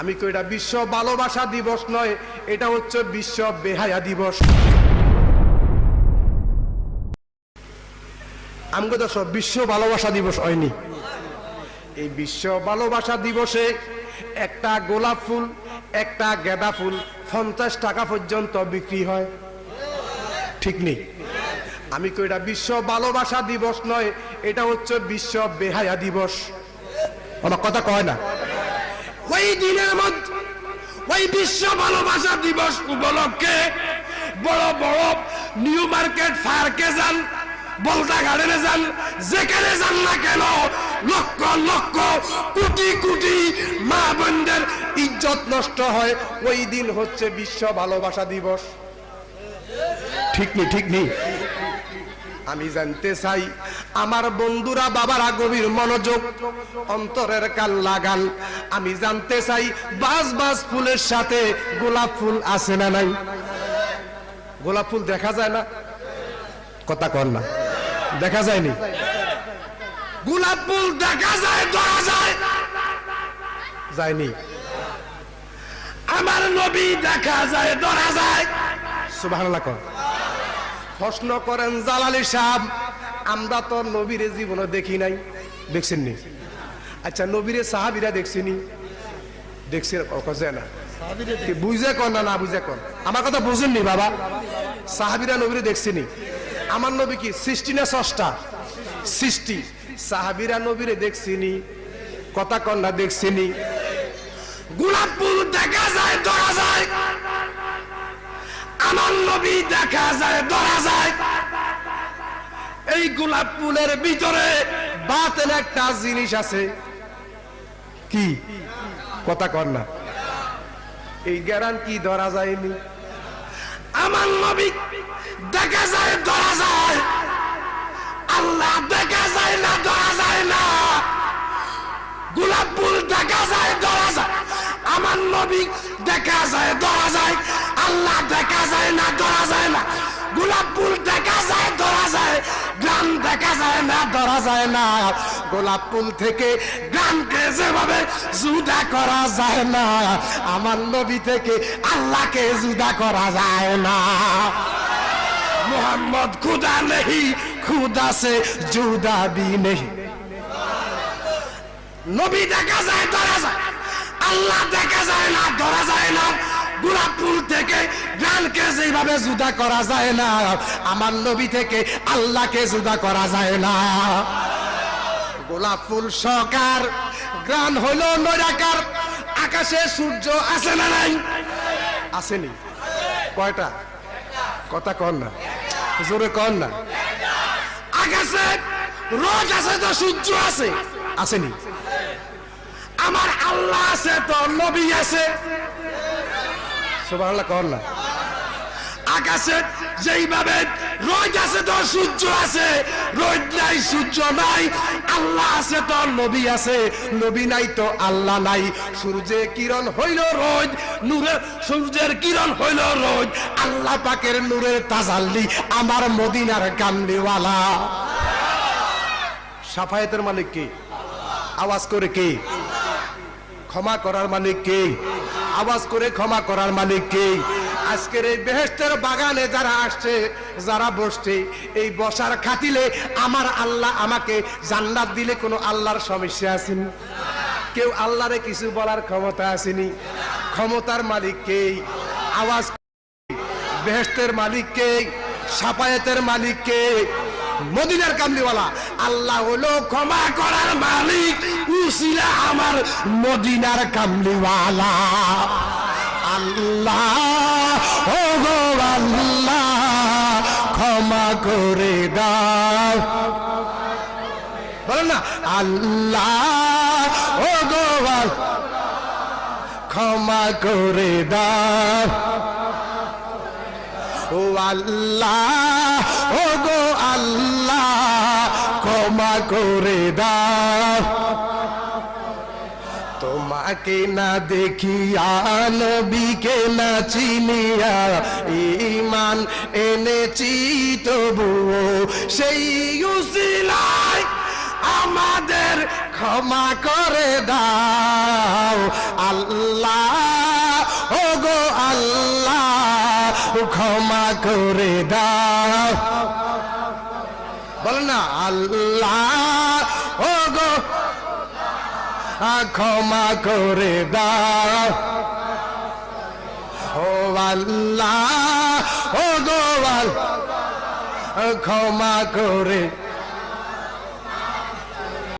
আমি কই এটা বিশ্ব ভালোবাসা দিবস নয়, এটা হচ্ছে বিশ্ব বেহায়া দিবস। আমগো দশ বিশ্ব ভালোবাসা দিবস হয়নি। এই বিশ্ব ভালোবাসা দিবসে একটা গোলাপ ফুল, একটা গেঁদা ফুল পঞ্চাশ টাকা পর্যন্ত বিক্রি হয়। ঠিক নেই। আমি কই এটা বিশ্ব ভালোবাসা দিবস নয়, এটা হচ্ছে বিশ্ব বেহায়া দিবস। আমার কথা কয় না। ওই দিনের মধ্যে, ওই বিশ্ব ভালোবাসা দিবস উপলক্ষে বড় বড় নিউ মার্কেট ফায়ারকে যান বলতা গার্ডেনে যান, যেখানে যান না কেন লক্ষ লক্ষ কোটি কোটি মা বোনদের ইজ্জত নষ্ট হয়। ওই দিন হচ্ছে বিশ্ব ভালোবাসা দিবস। ঠিক নেই ঠিক নেই আমি জানতে চাই আমার বন্ধুরা বাবারা গভীর মনোযোগ, অন্তরের কাল লাগান। আমি জানতে চাই, বাস বাস ফুলের সাথে গোলাপ ফুল আছে না নাই? গোলাপ ফুল দেখা যায় না? কথা কর না। দেখা যায়নি? গোলাপ ফুল দেখা যায়, ধরা যায়? যায়নি। আমার নবী দেখা যায়, ধরা যায়? সুবহানাল্লাহ কর। প্রশ্ন করেন জালালি সাহেব আমরা তো নবীরে জীবনে দেখি নাই। দেখছেন নি আচ্ছা নবীরে সাহাবিরা দেখছিনি দেখছি কছে না। বুঝে কন না না বুঝে কন? আমার কথা বুঝেননি বাবা। সাহাবিরা নবীরে দেখছিনি আমার নবী কি সৃষ্টি না ষষ্ঠা সৃষ্টি। সাহাবিরা নবীরে দেখছিনি কথা কন না দেখছিনি গোলাপ ফুল দেখা যায় ধরা যায়। আমার নবী দেখা যায় ধরা যায়। এই গোলাপ ফুলের ভিতরে বাতেন একটা জিনিস আছে। কি? কথা কর না। এই গ্যারান কি ধরা যায়নি। আমার নবী দেখা যায়, ধরা যায়। আল্লাহ দেখা যায় না, ধরা যায় না। গোলাপ ফুল দেখা যায়, ধরা যায়। আমার নবী দেখা যায়, ধরা যায়। আল্লাহ দেখা যায় না, ধরা যায় না। গোলাপ ফুল দেখা যায় দেখা যায় না, ধরা যায় না। গোলাপ ফুল থেকে গ্রামকে যেভাবে জুদা করা যায় না, আমার নবী থেকে আল্লাহকে জুদা করা যায় না। মোহাম্মদ খুদা নেই খুদা সে জুদা বি নেই নবী দেখা যায়, ধরা যায়। আল্লাহ দেখা যায় না, ধরা যায় না। গোলাপ ফুল থেকে গানকে যেভাবে জুদা করা যায় না, আমার নবী থেকে আল্লাহকে জুদা করা যায় না। গোলাপ ফুল সকার, গ্রান হইল নৈরাকার, আকাশে সূর্য আছে না নাই? আসেনি। কয়টা? কথা কন না। জোরে কন না। আকাশে রোজ আছে তো সূর্য আছে? আসেনি। আমার আল্লাহ আছে তো নবী আছে? সুবহানাল্লাহ, কর না। আকাশে যেইভাবে রোদ আছে তো সূর্য আছে, রোদ নাই, সূর্য নাই, আল্লাহ আছে তো নবী আছে, নবী নাই তো আল্লাহ নাই। সূর্যের কিরণ হইল রোদ নূরের সূর্যের কিরণ হইল রোদ, আল্লাহ পাকের নূরের তাজাল্লি আমার মদিনার কামলিওয়ালা সাফায়েতের মালিক কে? আওয়াজ করে কে? ক্ষমা করার মালিক কে? আওয়াজ করে ক্ষমা করার মালিক কে? আজকের এই বেহেস্তের বাগানে যারা আসছে, যারা বসছে, এই বসার খাতিলে আমার আল্লাহ আমাকে জান্নাত দিলে কোনো আল্লাহর সমস্যা আসেনি। কেউ আল্লাহরে কিছু বলার ক্ষমতা আসেনি। ক্ষমতার মালিক কে? আওয়াজ বেহেস্তের মালিক কে? সাপায়েতের মালিক কে? মদিনার কামলিওয়ালা। আল্লাহ হলো ক্ষমা করার মালিক উসিলা আমার মদিনার কামলিওয়ালা। আল্লাহ ও গো আল্লাহ, ক্ষমা করে দাও। বলেন না, আল্লাহ ও গো ক্ষমা করে দাও। ও আল্লাহ ও গো আল্লাহ, ক্ষমা করে দাও। তোমাকে না দেখিয়া নবীকে না চিনিয়া ইমান এনেছি, তবুও সেই উসিলায় আমাদের ক্ষমা করে দাও। আল্লাহ ও গো আল্লাহ ক্ষমা করে দাও। বল না, আল্লাহ ও গো ক্ষমা করে দাও। ও আল্লাহ ও গো ক্ষমা করে